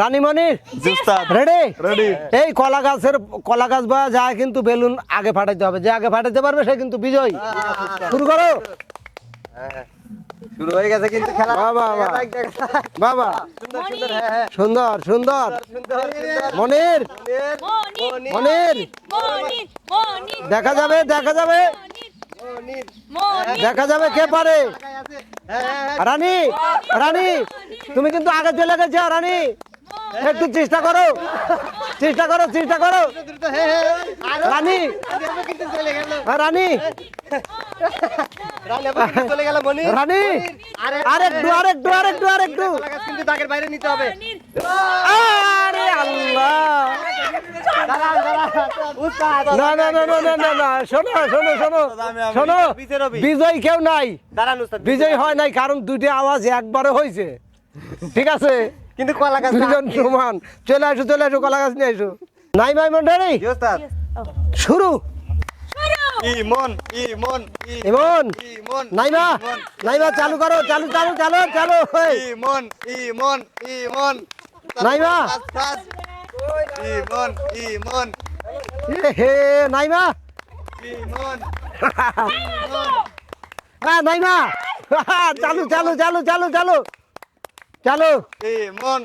রানীমণির ready ready এই কলা গাছের কলা গাছ বা যায় কিন্তু বেলুন আগে ফাটাইতে হবে। যে আগে ফাটাইতে পারবে সে কিন্তু বিজয়। শুরু করো। শুরু হয়ে গেছে কিন্তু খেলা। বাবা, বাবা। বাবা সুন্দর সুন্দর হ্যাঁ হ্যাঁ। মনির? মনির। মনির? মনির মনির। দেখা যাবে দেখা যাবে। মনির। মনির। দেখা যাবে কে পারে? হ্যাঁ হ্যাঁ হ্যাঁ। রানী রানী তুমি কিন্তু আগে চলে গেছো রানী। একটু চেষ্টা করো। চেষ্টা করো চেষ্টা করো। রানী। হ্যাঁ, রানী। আরেকটু আরেকটু আরেকটু আরেকটু। কিন্তু দাগের বাইরে নিতে হবে আরে আল্লাহ। দাঁড়ান দাঁড়ান উস্তাদ না না না না না না না শোনো শোনো শোনো শোনো বিজয় কেউ নাই। বিজয় হয় নাই কারণ দুটি আওয়াজ একবারে হয়েছে ঠিক আছে? কিন্তু কলা গাছ দুজন সমান। চলে আসো চলে আসো কলা গাছ নিয়ে আসো। নাই ভাই মন্ডারি শুরু। ইমন ইমন ইমন ইমন। নাইমা নাইমা চালু করো চালু চালু চালু ইমন ইমন ইমন। নাইমা ইমন হে নাইমা ইমন হ্যাঁ নাইমা চালু চালু চালু চালু চালু। চালু। ইমন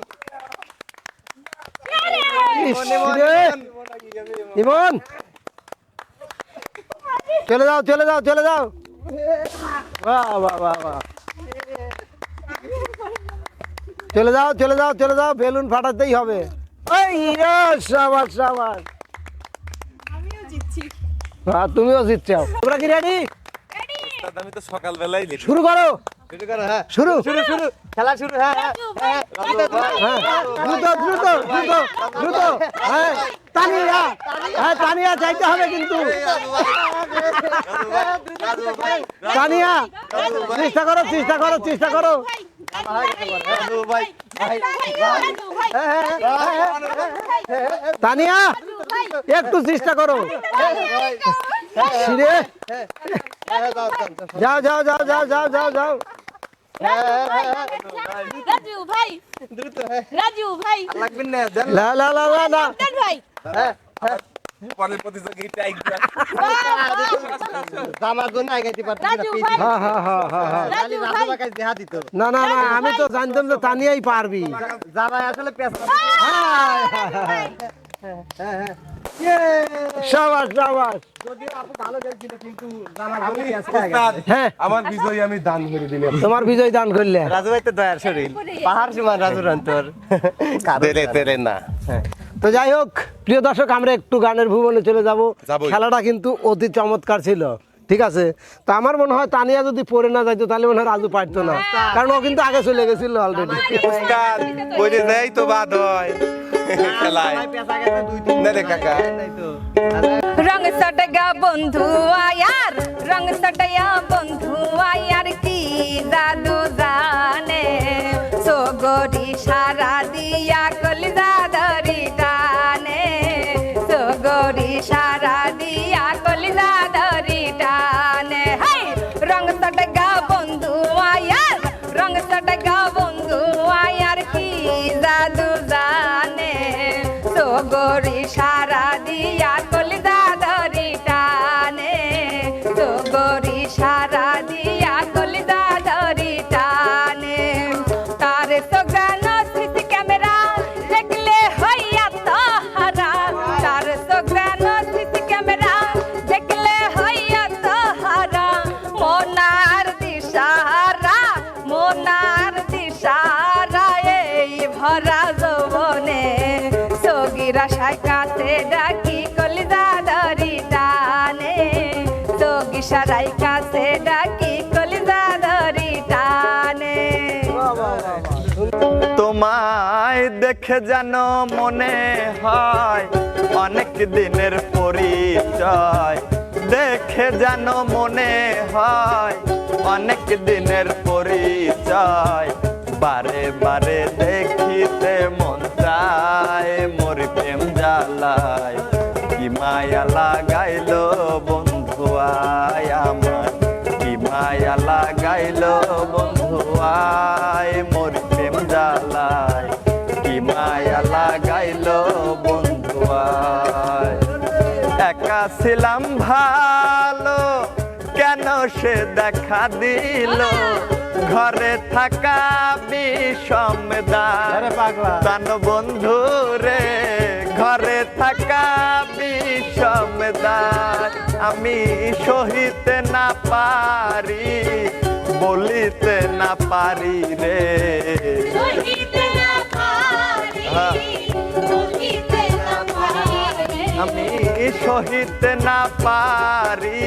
ইমন। চলে যাও চলে যাও চলে যাও। বাহ বাহ বাহ বাহ। চলে যাও চলে যাও চলে যাও বেলুন ফাটাতেই হবে। এই সাবাস সাবাস। জিতছি। হ্যাঁ, তুমিও জিতছাও তোমরা কি রেডি আমি তো সকালবেলাই লিখি শুরু করো। শুরু হ্যাঁ শুরু শুরু শুরু খেলা শুরু হ্যাঁ হ্যাঁ হ্যাঁ হ্যাঁ দ্রুত দ্রুত দ্রুত দ্রুত হ্যাঁ তানিয়া হ্যাঁ তানিয়া যাইতে হবে কিন্তু তানিয়া চেষ্টা করো চেষ্টা করো চেষ্টা করো তানিয়া একটু চেষ্টা করো হ্যাঁ যাও যাও যাও যাও যাও যাও যাও রাজু ভাই দ্রুত হ্যাঁ রাজু ভাই। লাগবেন না লা লা লা লা। না ভাই। হ্যাঁ পরের প্রতিযোগিতা একবার জামার জন্য আগাইতে না রাজু পিছ ভাই। হ্যাঁ হ্যাঁ হ্যাঁ হ্যাঁ হ্যাঁ। খালি রাজু বাকাই দেহা দিত না না না আমি তো জানতাম যে তানিয়াই পারবি। জামাই আসলে সাবাস সাবাস। হ্যাঁ। আমার বিজয় আমি দান করে দিলাম। তোমার বিজয় দান করলে। রাজু ভাই তো দয়ার শরীর। পাহাড় সমান রাজুর অন্তর। তেরে তেরে না। তো যাই হোক প্রিয় দর্শক আমরা একটু গানের ভুবনে চলে যাব। খেলাটা কিন্তু অতি চমৎকার ছিল ঠিক আছে? তো আমার মনে হয় তানিয়া যদি পড়ে না যাইতো তাহলে মনে হয় রাজু পারতো না। কারণ ও কিন্তু আগে চলে গেছিল অলরেডি তো বাদ হয়। খেলায় না রে রং সটগা বন্ধু আয়ার রং সটয়া বন্ধু আয়ার কি দাদু জানে সোগরি সারা দিয়া কলিজা তোমায় দেখে যেন মনে হয় অনেক দিনের পরিচয়। দেখে যেন মনে হয় অনেক দিনের পরিচয়। বারে বারে দেখিতে মন চায়, মোর প্রেম জ্বালায়। কি মায়া লাগাইল ছিলাম ভালো কেন সে দেখা দিল ঘরে থাকা বিষম আরে পাগলা। দান বন্ধু রে ঘরে থাকা বিষম আমি সহিতে না পারি বলিতে না পারি রে হ্যাঁ। আমি সহিতে না পারি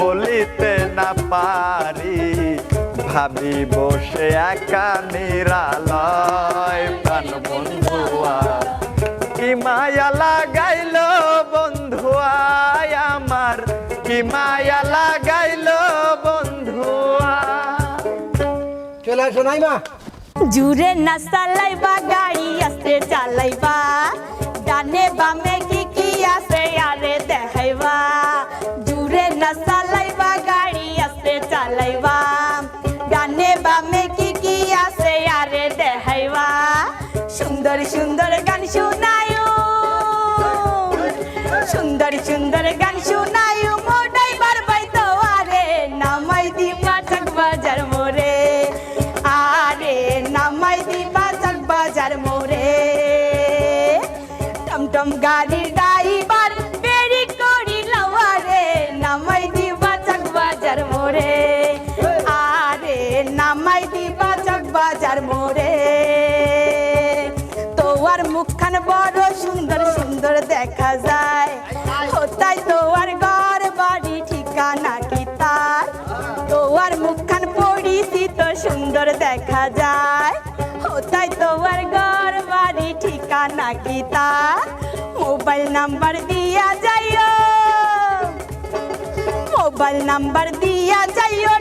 বলিতে না পারি ভাবি বসে একা নিরালয় প্রাণ বন্ধুয়া। কি মায়া লাগাইল বন্ধুয়ায় আমার কি মায়া লাগাইল বন্ধুয়া। চলে আসো নাই মা জুড়ে না চালাইবা গাড়ি আস্তে চালাইবা ডানে বামে তোয়ার বড় সুন্দর সুন্দর দেখা যায়। কোথায় তোয়ার ঘর, বাড়ি, ঠিকানা কি তার? তোয়ার মুখখান পরিচিত, সুন্দর দেখা যায়। তোয়ার ঘর, বাড়ি, ঠিকানা কি তার? মোবাইল নাম্বার দিয়া যাইও। মোবাইল নাম্বার দিয়া যাইও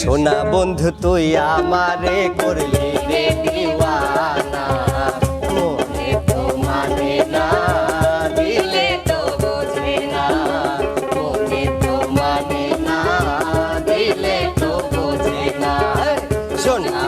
সোনা বন্ধু, তুই আমারে করলি রে দিওয়ানা। তো মানে না, দিলে তো বোঝে না। তো মানে না, দিলে তো বোঝে না। সোনা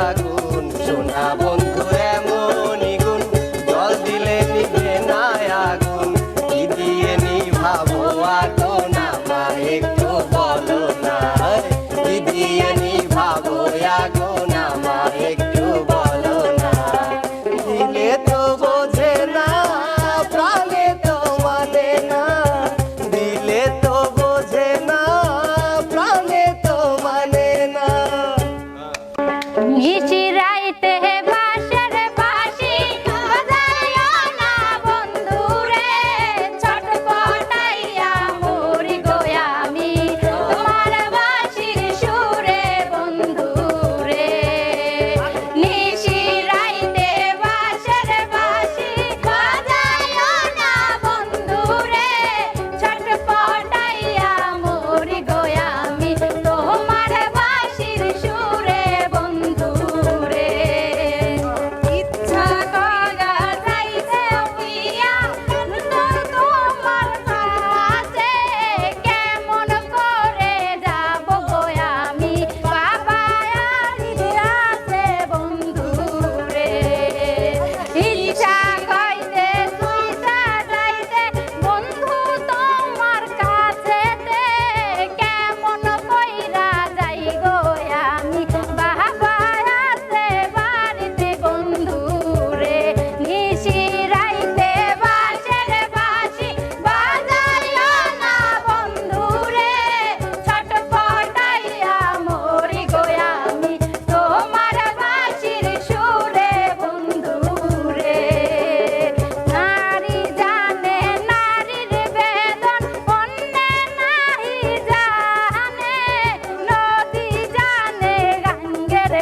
আগুন সোনা বন্ধু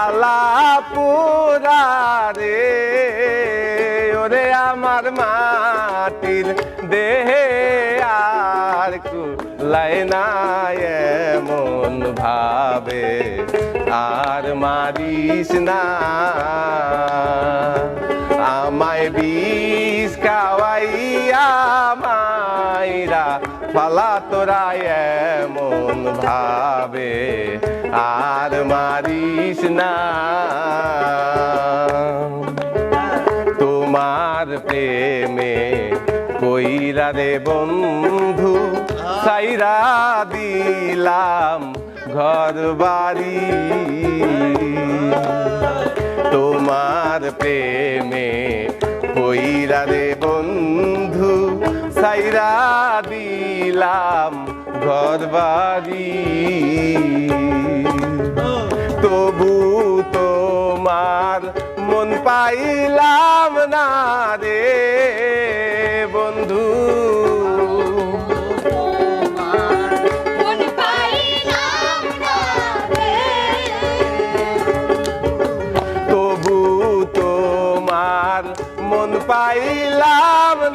জ্বালা পুরা রে। ওরে আমার মাটির দেহে আর কুলাই না ভাবে। আর মারিস না। আমায় বিষ খাওয়াইয়া মাইরা ফালা তোরা এমন ভাবে আর মারিস না। তোমার প্রেমে কইরা রে বন্ধু, সাইরা দিলাম ঘর বাড়ি। তোমার প্রেমে কইরা রে বন্ধু সাইরা দিলাম ঘর বাড়ি তবু তোমার মন পাইলাম না রে।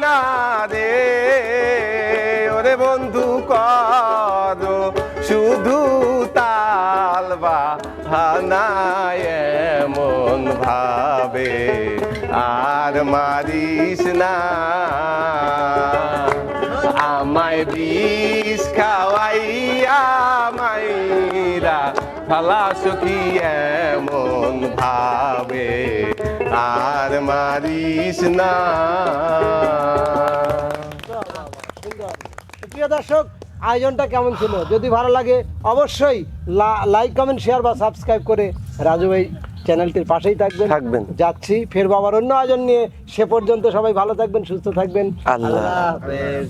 না রে। ওরে বন্ধু কর শুধু তালবা এমন ভাবে আর মারিস না। আমায় বিষ খাওয়াইয়া মাইরা ফালা সখী এমন ভাবে আর মারিস না। প্রিয় দর্শক আয়োজনটা কেমন ছিল? যদি ভালো লাগে অবশ্যই লাইক কমেন্ট শেয়ার বা সাবস্ক্রাইব করে রাজু ভাই চ্যানেলটির পাশেই থাকবেন। থাকবেন। যাচ্ছি ফের বাবার অন্য আয়োজন নিয়ে। সে পর্যন্ত সবাই ভালো থাকবেন সুস্থ থাকবেন। আল্লাহ হাফেজ।